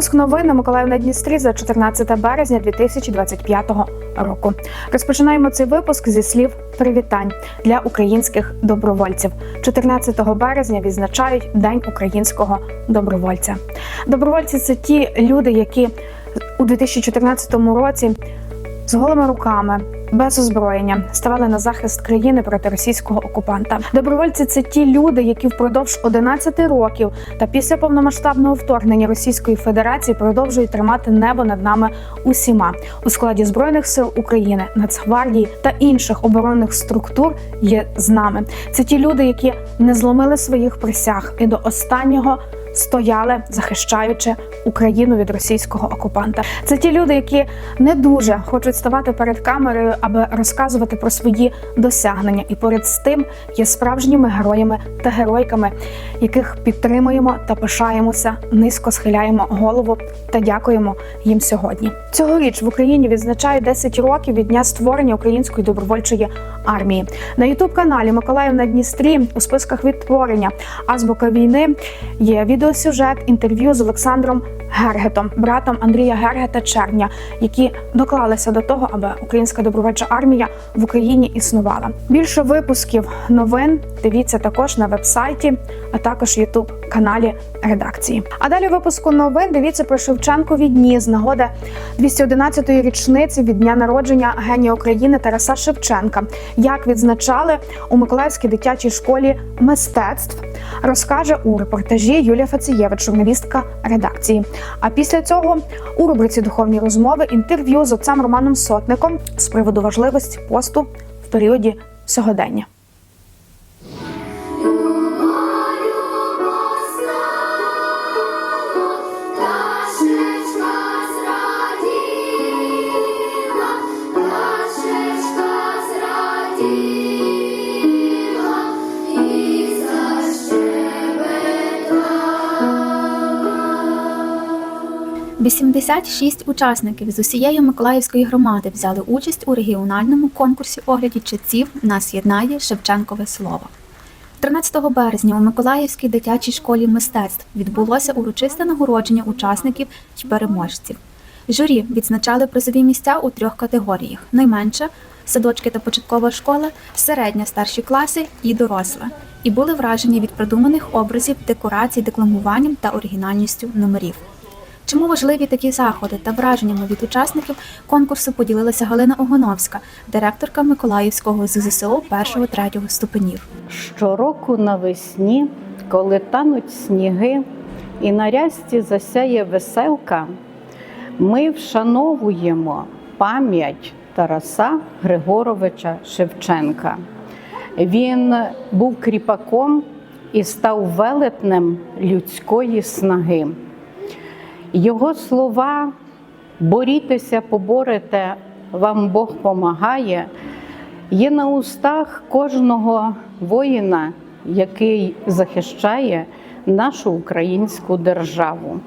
Випуск новин на Миколаїв на Дністрі за 14 березня 2025 року. Розпочинаємо цей випуск зі слів привітань для українських добровольців. 14 березня відзначають День українського добровольця. Добровольці це ті люди, які у 2014 році з голими руками. Без озброєння ставали на захист країни проти російського окупанта. Добровольці це ті люди, які впродовж 11 років та після повномасштабного вторгнення Російської Федерації продовжують тримати небо над нами усіма у складі збройних сил України, Нацгвардії та інших оборонних структур є з нами. Це ті люди, які не зломили своїх присяг і до останнього. Стояли, захищаючи Україну від російського окупанта. Це ті люди, які не дуже хочуть ставати перед камерою, аби розказувати про свої досягнення, і поряд з тим є справжніми героями та геройками, яких підтримуємо та пишаємося, низько схиляємо голову та дякуємо їм сьогодні. Цьогоріч в Україні відзначають 10 років від дня створення української добровольчої армії. На ютуб каналі Миколаїв на Дністрі у списках відтворення Азбука війни є відеосюжет інтерв'ю з Олександром Гергетом, братом Андрія Гергета Черня, які доклалися до того, аби українська добровольча армія в Україні існувала. Більше випусків новин дивіться також на вебсайті, а також ютуб каналі редакції. А далі випуску новин дивіться про Шевченкові дні з нагоди 211-ї річниці від дня народження генія України Тараса Шевченка. Як відзначали у Миколаївській дитячій школі мистецтв, розкаже у репортажі Юлія Фацієвич, журналістка редакції. А після цього у рубриці Духовні розмови інтерв'ю з отцем Романом Сотником з приводу важливості посту в періоді сьогодення. 86 учасників з усієї Миколаївської громади взяли участь у регіональному конкурсі огляді читців Нас єднає Шевченкове слово. 13 березня у Миколаївській дитячій школі мистецтв відбулося урочисте нагородження учасників й переможців. Журі відзначали призові місця у трьох категоріях: найменше садочки та початкова школа, середня старші класи і доросла. І були вражені від придуманих образів, декорацій, декламуванням та оригінальністю номерів. Чому важливі такі заходи та враженнями від учасників конкурсу поділилася Галина Огоновська, директорка Миколаївського ЗЗСО 1-3 ступенів. Щороку навесні, коли тануть сніги і на рясті засяє веселка, ми вшановуємо пам'ять Тараса Григоровича Шевченка. Він був кріпаком і став велетнем людської снаги. Його слова борітеся, поборете, вам Бог помагає, є на устах кожного воїна, який захищає нашу українську державу.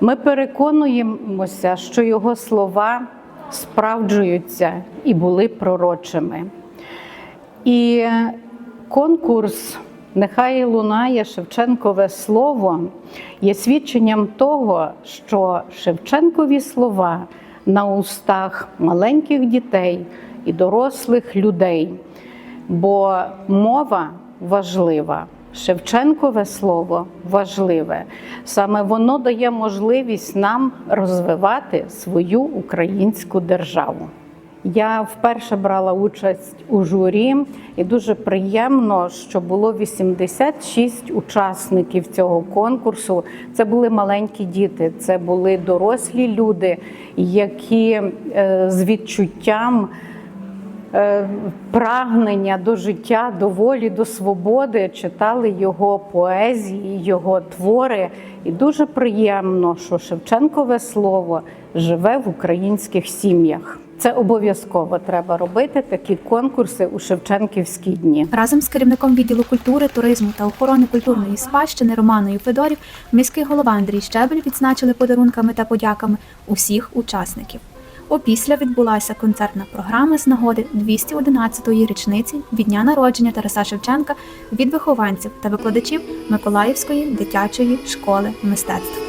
Ми переконуємося, що його слова справджуються і були пророчими. І конкурс Нехай лунає Шевченкове слово є свідченням того, що Шевченкові слова на устах маленьких дітей і дорослих людей, бо мова важлива. Шевченкове слово важливе. Саме воно дає можливість нам розвивати свою українську державу. Я вперше брала участь у журі, і дуже приємно, що було 86 учасників цього конкурсу. Це були маленькі діти, це були дорослі люди, які е, з відчуттям е, прагнення до життя, до волі, до свободи читали його поезії, його твори. І дуже приємно, що Шевченкове слово живе в українських сім'ях. Це обов'язково треба робити такі конкурси у Шевченківські дні. Разом з керівником відділу культури, туризму та охорони культурної спадщини Романою Федорів міський голова Андрій Щебель відзначили подарунками та подяками усіх учасників. Опісля відбулася концертна програма з нагоди 211-ї річниці від дня народження Тараса Шевченка від вихованців та викладачів Миколаївської дитячої школи мистецтв.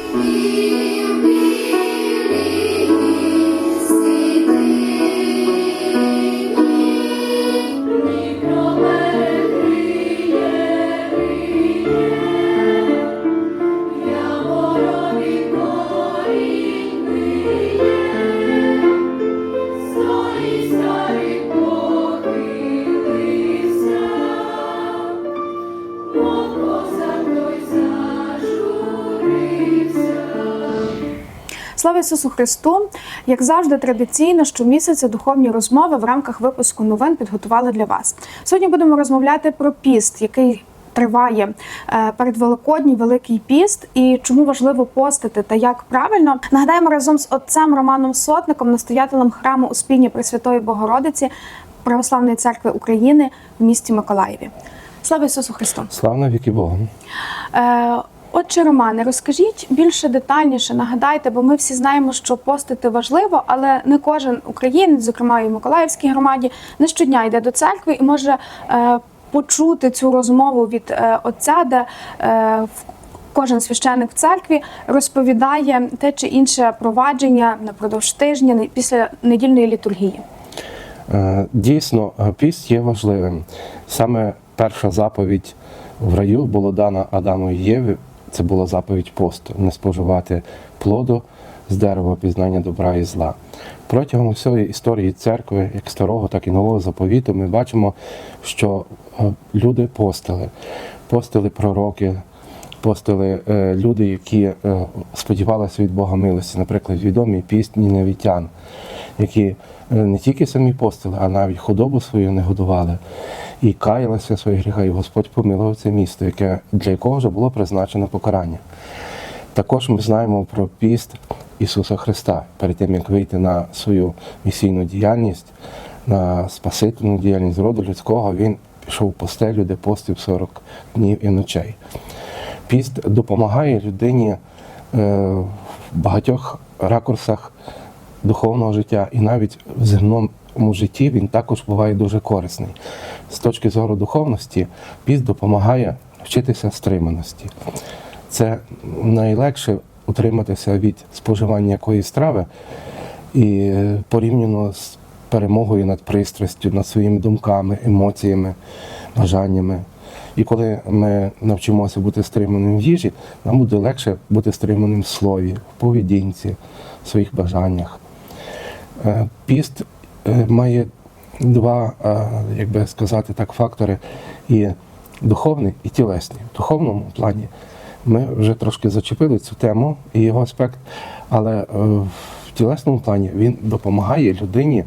Ісусу Христу! Як завжди, традиційно щомісяця духовні розмови в рамках випуску новин підготували для вас. Сьогодні будемо розмовляти про піст, який триває е, перед Великодній Великий піст, і чому важливо постити та як правильно. Нагадаємо разом з отцем Романом Сотником, настоятелем храму Успіння Пресвятої Богородиці Православної церкви України в місті Миколаєві. Слава Ісусу Христу! Слава навіки Богу. Е, Отче Романе, розкажіть більше детальніше, нагадайте, бо ми всі знаємо, що постити важливо, але не кожен українець, зокрема і в Миколаївській громаді, не щодня йде до церкви і може е, почути цю розмову від е, отця, де е, кожен священник в церкві розповідає те чи інше провадження напродовж тижня після недільної літургії. Е, Дійсно, е, піст є важливим. Саме перша заповідь в раю була дана Адаму і Єві. Це була заповідь посту не споживати плоду з дерева пізнання добра і зла. Протягом усієї історії церкви, як старого, так і нового заповіту, ми бачимо, що е, люди постили, постили пророки, постили е, люди, які е, сподівалися від Бога милості, наприклад, відомі пісні Невітян, які е, не тільки самі постили, а навіть худобу свою не годували і каялися своїх гріхах, і Господь помилував це місто, яке, для якого вже було призначено покарання. Також ми знаємо про піст Ісуса Христа перед тим, як вийти на свою місійну діяльність, на спасительну діяльність роду людського, він пішов в постелю, де постив 40 днів і ночей. Піст допомагає людині е, в багатьох ракурсах духовного життя, і навіть в земному житті він також буває дуже корисний. З точки зору духовності, піст допомагає вчитися стриманості. Це найлегше утриматися від споживання якоїсь страви і е, порівняно з перемогою над пристрастю, над своїми думками, емоціями, бажаннями. І коли ми навчимося бути стриманим в їжі, нам буде легше бути стриманим в слові, в поведінці, в своїх бажаннях. Е, Піст е, має два, е, як би сказати так, фактори: і духовний, і тілесний. В духовному плані ми вже трошки зачепили цю тему і його аспект, але в тілесному плані він допомагає людині,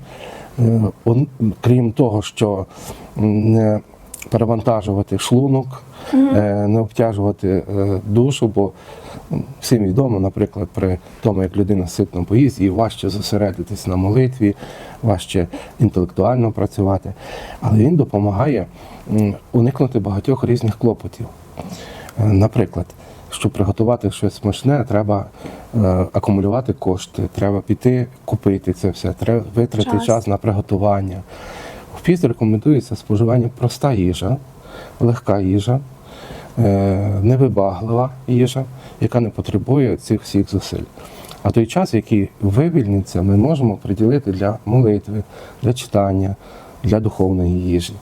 крім того, що не перевантажувати шлунок, е, не обтяжувати е, душу, бо всім відомо, наприклад, при тому, як людина ситно поїсть, їй важче зосередитись на молитві, важче інтелектуально працювати. Але він допомагає уникнути багатьох різних клопотів. Е, Наприклад, щоб приготувати щось смачне, треба е, акумулювати кошти, треба піти купити це все, треба витратити Час. час на приготування. В рекомендується споживання проста їжа, легка їжа, е, невибаглива їжа, яка не потребує цих всіх зусиль. А той час, який вивільниться, ми можемо приділити для молитви, для читання, для духовної їжі.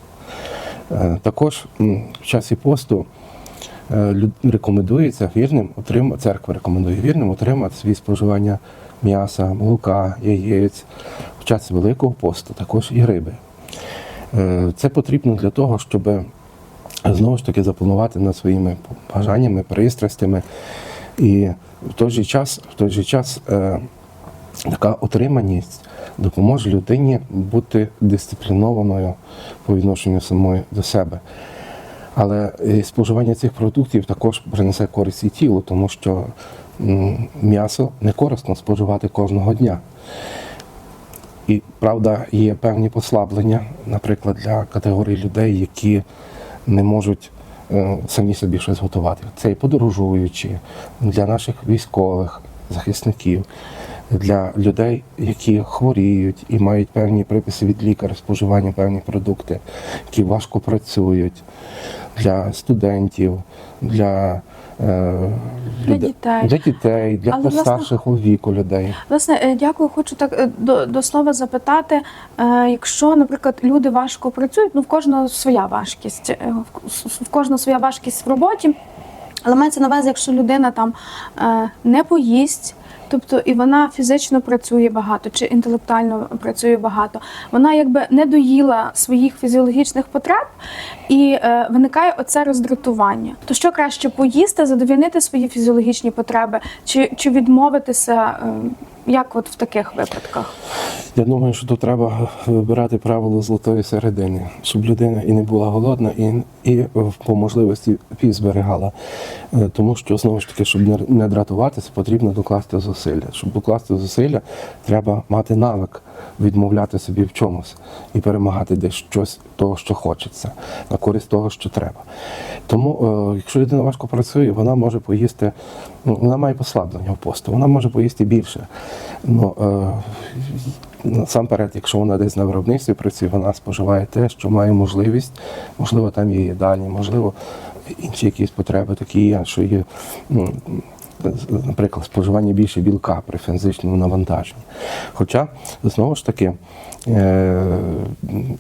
Е, Також в часі посту е, рекомендується вірним отрим... церква рекомендує вірним отримати свій споживання м'яса, молока, яєць в час Великого посту, також і риби. Е, Це потрібно для того, щоб знову ж таки запланувати над своїми бажаннями, пристрастями. І в той же час, в той же час е, така отриманість допоможе людині бути дисциплінованою по відношенню самої до себе. Але е, споживання цих продуктів також принесе користь і тілу, тому що м'ясо не корисно споживати кожного дня. І правда, є певні послаблення, наприклад, для категорії людей, які не можуть е, самі собі щось готувати. Це і подорожуючі, для наших військових, захисників, для людей, які хворіють і мають певні приписи від лікаря, споживання певні продукти, які важко працюють, для студентів, для, Для люде- дітей. для дітей, для Але, власне, у віку людей. Власне, е, дякую. Хочу так е, до, до слова запитати. е, Якщо, наприклад, люди важко працюють, ну в кожного своя важкість, е, в- кожного своя важкість в роботі. Але мається на увазі, якщо людина там е, не поїсть. Тобто і вона фізично працює багато чи інтелектуально працює багато. Вона якби не доїла своїх фізіологічних потреб, і е, виникає оце роздратування. То що краще поїсти, задовільнити свої фізіологічні потреби, чи, чи відмовитися, е, як от в таких випадках? Я думаю, що тут треба вибирати правило золотої середини, щоб людина і не була голодна, і, і по можливості пів зберігала. Е, Тому що знову ж таки, щоб не дратуватися, потрібно докласти зусилля. Щоб докласти зусилля, треба мати навик відмовляти собі в чомусь і перемагати десь щось того, що хочеться, на користь того, що треба. Тому, е, якщо людина важко працює, вона може поїсти, ну, вона має послаблення в посту, вона може поїсти більше. Ну, е, насамперед, якщо вона десь на виробництві працює, вона споживає те, що має можливість, можливо, там є їдальні, можливо, інші якісь потреби такі є, що є. Наприклад, споживання більше білка при фізичному навантаженні. Хоча, знову ж таки, е,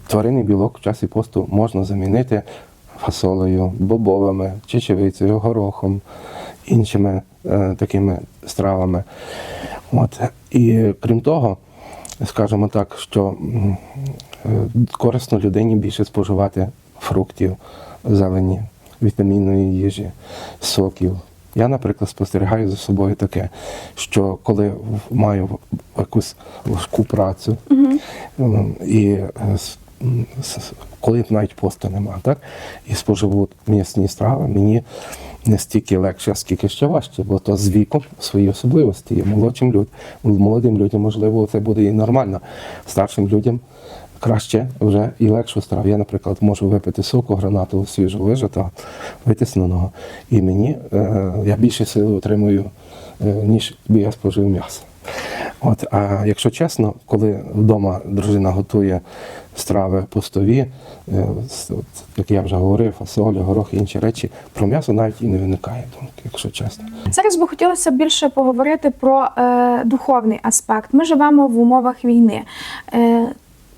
тваринний білок в часі посту можна замінити фасолею, бобовими, чечевицею, горохом, іншими е, такими стравами. От. І крім того, скажімо так, що е, корисно людині більше споживати фруктів, зелені, вітамінної їжі, соків. Я, наприклад, спостерігаю за собою таке, що коли маю якусь важку працю, м, і е, коли навіть посту нема, так, і споживу м'ясні страви, мені не стільки легше, а скільки ще важче, бо то з віком свої особливості є. Молодшим людям, молодим людям, можливо, це буде і нормально. Старшим людям краще вже і легшу страву. Я, наприклад, можу випити соку гранатову свіжу вижатого, витисненого, і мені е, я більше сили отримую, е, ніж я спожив м'ясо. От, а якщо чесно, коли вдома дружина готує страви пустові, е, от, як я вже говорив, фасолі, горох і інші речі, про м'ясо навіть і не виникає думки, якщо чесно. Зараз би хотілося більше поговорити про е, духовний аспект. Ми живемо в умовах війни. Е,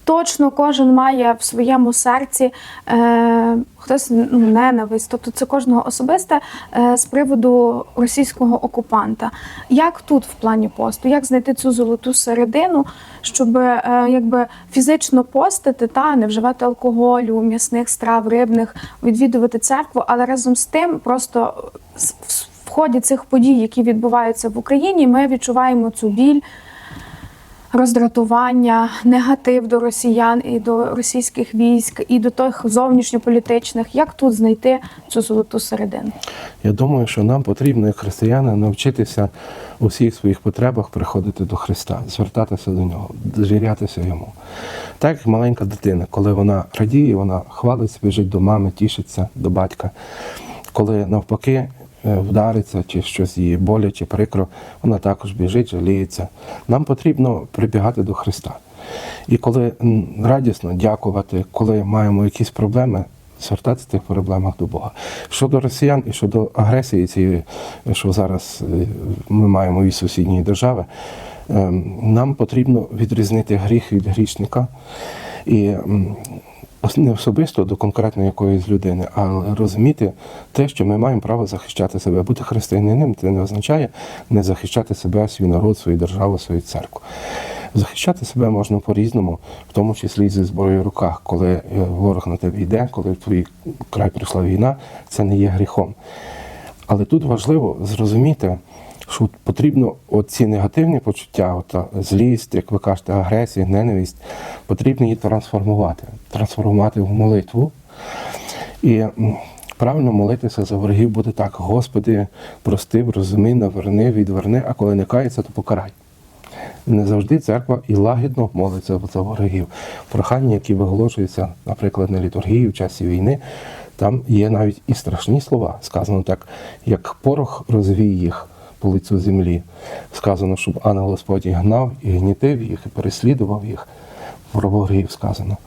Точно кожен має в своєму серці е, хтось ну, ненависть, тобто це кожного особисте е, з приводу російського окупанта. Як тут в плані посту? Як знайти цю золоту середину, щоб е, якби фізично постити та не вживати алкоголю, м'ясних страв, рибних, відвідувати церкву, але разом з тим просто в ході цих подій, які відбуваються в Україні, ми відчуваємо цю біль роздратування, негатив до росіян і до російських військ, і до тих зовнішньополітичних. Як тут знайти цю золоту середину? Я думаю, що нам потрібно, як християни, навчитися у всіх своїх потребах приходити до Христа, звертатися до нього, довірятися йому. Так як маленька дитина, коли вона радіє, вона хвалиться, біжить до мами, тішиться до батька. Коли навпаки вдариться чи щось її боляче, прикро, вона також біжить, жаліється. Нам потрібно прибігати до Христа. І коли радісно дякувати, коли маємо якісь проблеми, звертатися в тих проблемах до Бога. Щодо росіян і щодо агресії цієї, що зараз е, ми маємо від сусідньої держави, ем, нам потрібно відрізнити гріх від грішника. І не особисто до конкретної якоїсь людини, а розуміти те, що ми маємо право захищати себе. Бути християнином це не означає не захищати себе, свій народ, свою державу, свою церкву. Захищати себе можна по-різному, в тому числі і зі зброєю в руках. Коли е, ворог на тебе йде, коли в твій край прийшла війна, це не є гріхом. Але тут важливо зрозуміти, що потрібно оці негативні почуття, ота злість, як ви кажете, агресія, ненависть, потрібно її трансформувати, трансформувати в молитву. І правильно молитися за ворогів буде так: Господи, прости, розуми, наверни, відверни, а коли не кається, то покарай. Не завжди церква і лагідно молиться за ворогів. Прохання, які виголошуються, наприклад, на літургії в часі війни, там є навіть і страшні слова. Сказано так, як порох розвій їх, по лицю землі. Сказано, щоб ангел Господній гнав і гнітив їх, і переслідував їх. Про ворогів сказано.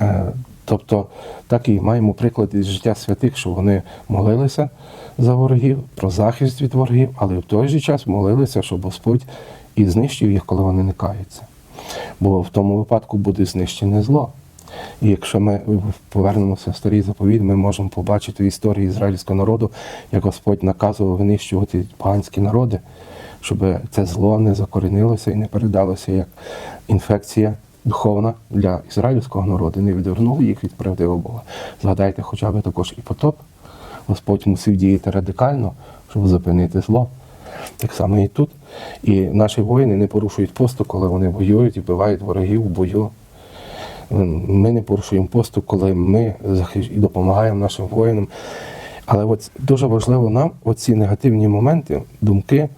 Е, Тобто, так і маємо приклад із життя святих, що вони молилися за ворогів, про захист від ворогів, але в той же час молилися, щоб Господь і знищив їх, коли вони не каються. Бо в тому випадку буде знищене зло. І якщо ми повернемося в старий заповідь, ми можемо побачити в історії ізраїльського народу, як Господь наказував винищувати поганські народи, щоб це зло не закорінилося і не передалося як інфекція духовна для ізраїльського народу, не відвернуло їх від правдивого Бога. Згадайте хоча б також і потоп. Господь мусив діяти радикально, щоб зупинити зло. Так само і тут. І наші воїни не порушують посту, коли вони воюють і вбивають ворогів в бою. Ми не порушуємо посту, коли ми захищ- допомагаємо нашим воїнам. Але от дуже важливо нам оці негативні моменти, думки.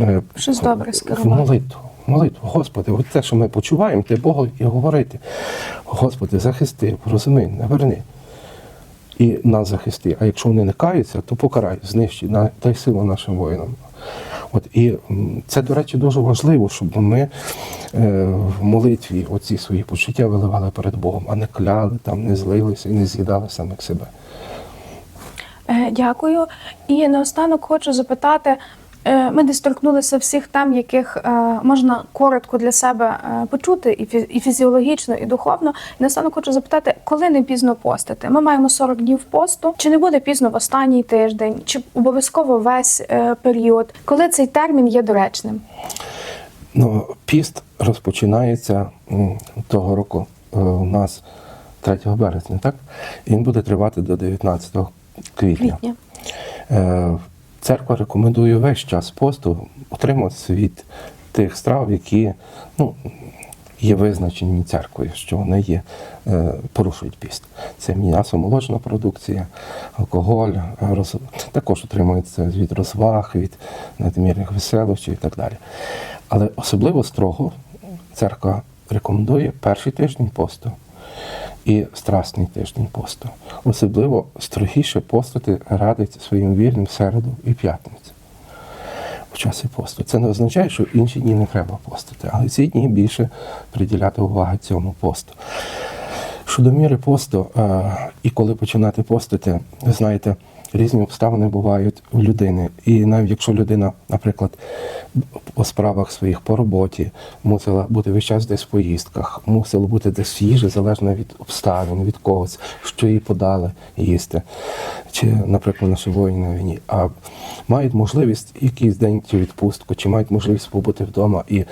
е, Щось добре в скерувати. молитву. Молитву, Господи, от те, що ми почуваємо, те Богу і говорити. Господи, захисти, розумій, наверни. І нас захисти. А якщо вони не каються, то покарай, знищи, дай силу нашим воїнам. От і це, до речі, дуже важливо, щоб ми е, в молитві оці свої почуття виливали перед Богом, а не кляли, там, не злилися і не з'їдали самих себе. Е, Дякую. І наостанок хочу запитати. Е, Ми десь торкнулися всіх тем, яких е, можна коротко для себе е, почути, і фізіологічно, і духовно. І наостанок хочу запитати, коли не пізно постити? Ми маємо 40 днів посту. Чи не буде пізно в останній тиждень, чи обов'язково весь період? Коли цей термін є доречним? Ну, піст розпочинається того року у нас 3 березня, так? І він буде тривати до 19 квітня. Квітня. Церква рекомендує весь час посту утримуватися від тих страв, які ну, є визначені церквою, що вони є, е, порушують піст. Це м'ясо, молочна продукція, алкоголь, роз... також утримується від розваг, від надмірних веселощів і так далі. Але особливо строго церква рекомендує перший тиждень посту і страсний тиждень посту. Особливо строгіше постати радить своїм вірним середу і п'ятницю в часі посту. Це не означає, що інші дні не треба постити, але ці дні більше приділяти увагу цьому посту. Щодо міри посту, і коли починати постити, ви знаєте, різні обставини бувають у людини. І навіть якщо людина, наприклад, по справах своїх по роботі мусила бути весь час десь в поїздках, мусила бути десь в їжі, залежно від обставин, від когось, що їй подали їсти, чи, наприклад, наші воїни на війні, а мають можливість якийсь день чи відпустку, чи мають можливість побути вдома і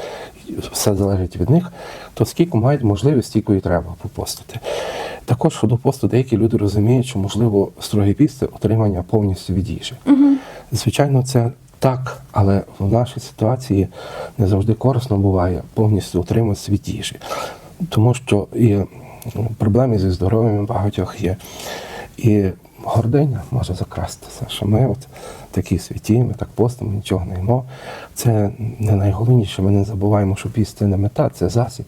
все залежить від них, то скільки мають можливість, стільки і треба попостити. Також щодо посту, деякі люди розуміють, що можливо строгий піст це отримання повністю від їжі. Звичайно, це так, але в нашій ситуації не завжди корисно буває повністю утриматися від їжі. Тому що і ну, проблеми зі здоров'ям багатьох є. І гординя може закрастися, що ми от такі святі, ми так постимо, нічого не їмо. Це не найголовніше. Ми не забуваємо, що піст не мета, це засіб.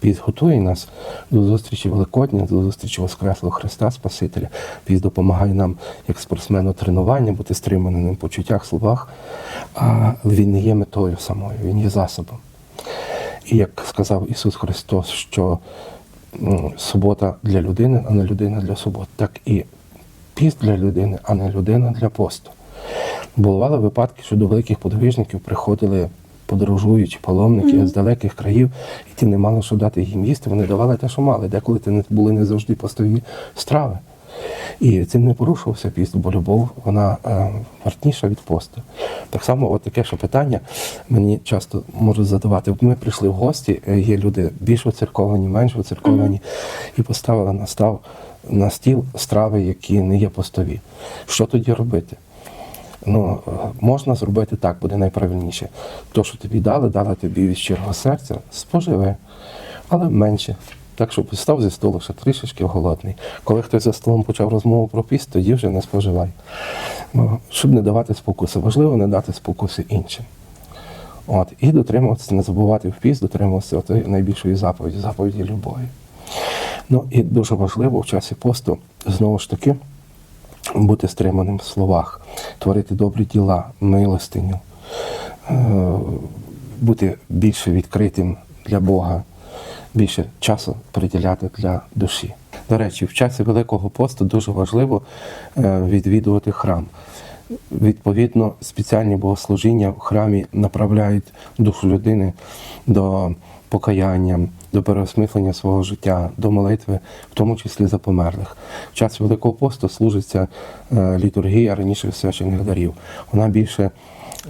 Піст готує нас до зустрічі Великодня, до зустрічі Воскреслого Христа Спасителя. Піст допомагає нам, як спортсмену, тренування, бути стриманим в почуттях, словах. А він не є метою самою, він є засобом. І як сказав Ісус Христос, що субота для людини, а не людина для суботи, так і піст для людини, а не людина для посту. Бували випадки, що до великих подвижників приходили подорожуючі паломники з далеких країв, і ті не мали що дати їм їсти, вони давали те, що мали. Деколи це не були не завжди постові страви. І цим не порушувався піст, бо любов вона е, вартніша від посту. Так само, от таке ще питання мені часто можуть задавати. Ми прийшли в гості, е, є люди більш оцерковані, менш оцерковані, і поставили на став на стіл страви, які не є постові. Що тоді робити? Ну, можна зробити так, буде найправильніше. То, що тобі дали, дали тобі від щирого серця, споживи, але менше. Так, щоб став зі столу ще трішечки голодний. Коли хтось за столом почав розмову про піст, тоді вже не споживай. Ну, щоб не давати спокуси. Важливо не дати спокуси іншим. От, і дотримуватися, не забувати в піст, дотримуватися найбільшої заповіді, заповіді любові. Ну і дуже важливо в часі посту, знову ж таки, бути стриманим в словах, творити добрі діла, милостиню, е, бути більше відкритим для Бога, більше часу приділяти для душі. До речі, в часі Великого посту дуже важливо е, відвідувати храм. Відповідно, спеціальні богослужіння в храмі направляють душу людини до покаяння, до переосмислення свого життя, до молитви, в тому числі за померлих. В час Великого посту служиться е, літургія раніше священих дарів. Вона більше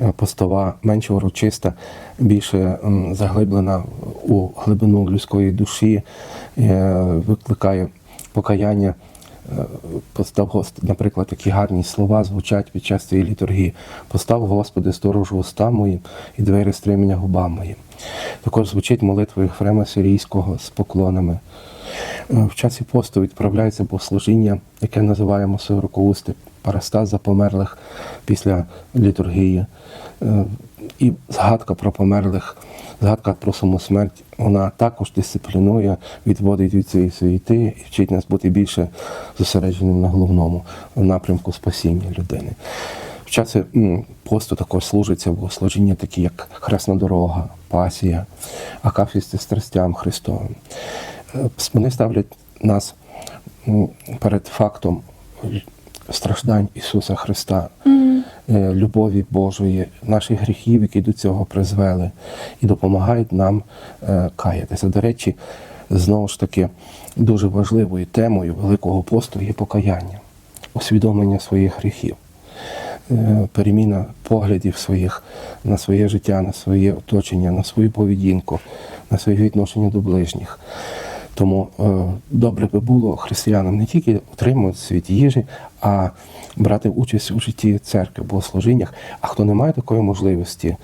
е, постова, менше урочиста, більше заглиблена у глибину людської душі, е, викликає покаяння. Постав Господи, наприклад, такі гарні слова звучать під час цієї літургії. Постав, Господи, сторожу уста мої і двері стримення губам моїм. Також звучить молитва Єфрема Сирійського з поклонами. Е, В часі посту відправляється богослужіння, яке називаємо сорокоусти, парастаз за померлих після літургії. Е, І згадка про померлих, згадка про саму смерть, вона також дисциплінує, відводить від цієї суєти і вчить нас бути більше зосередженим на головному напрямку спасіння людини. В часі посту також служиться богослужіння, такі як Хресна дорога, Пасія, Акафісти страстям Христовим. Е, Вони ставлять нас перед фактом страждань Ісуса Христа, е, любові Божої, наших гріхів, які до цього призвели, і допомагають нам е, каятися. До речі, знову ж таки, дуже важливою темою Великого посту є покаяння, усвідомлення своїх гріхів. Е, Переміна поглядів своїх на своє життя, на своє оточення, на свою поведінку, на своє відношення до ближніх. Тому е, добре би було християнам не тільки отримувати світ їжі, а брати участь у житті церкви, богослужіннях. А хто не має такої можливості,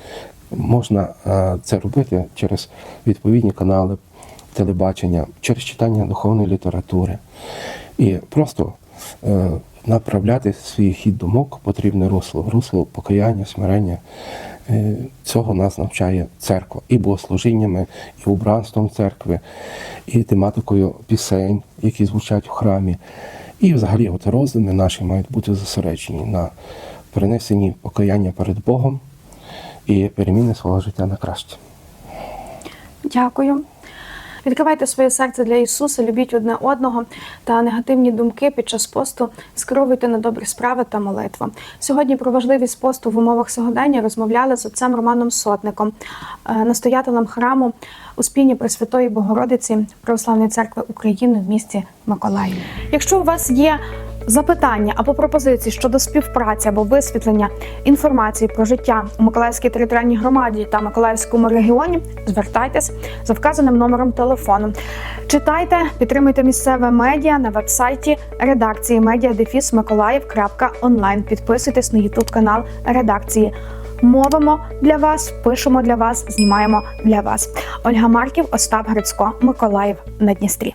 можна е, це робити через відповідні канали телебачення, через читання духовної літератури. І просто направляти свій хід думок потрібне русло, русло покаяння, смирення. Е, Цього нас навчає церква і богослужіннями, і убранством церкви, і тематикою пісень, які звучать в храмі. І взагалі от роздуми наші мають бути зосереджені на принесенні покаяння перед Богом і переміни свого життя на краще. Дякую. Відкривайте своє серце для Ісуса, любіть одне одного та негативні думки під час посту скеровуйте на добрі справи та молитву. Сьогодні про важливість посту в умовах сьогодення розмовляли з отцем Романом Сотником, е, настоятелем храму Успіння Пресвятої Богородиці Православної церкви України в місті Миколаїв. Якщо у вас є запитання або пропозиції щодо співпраці або висвітлення інформації про життя у Миколаївській територіальній громаді та Миколаївському регіоні, звертайтесь за вказаним номером телефону. Читайте, підтримуйте місцеве медіа на вебсайті редакції media Підписуйтесь на Ютуб канал редакції. Мовимо для вас, пишемо для вас, знімаємо для вас. Ольга Марків, Остап Грицько, Миколаїв на Дністрі.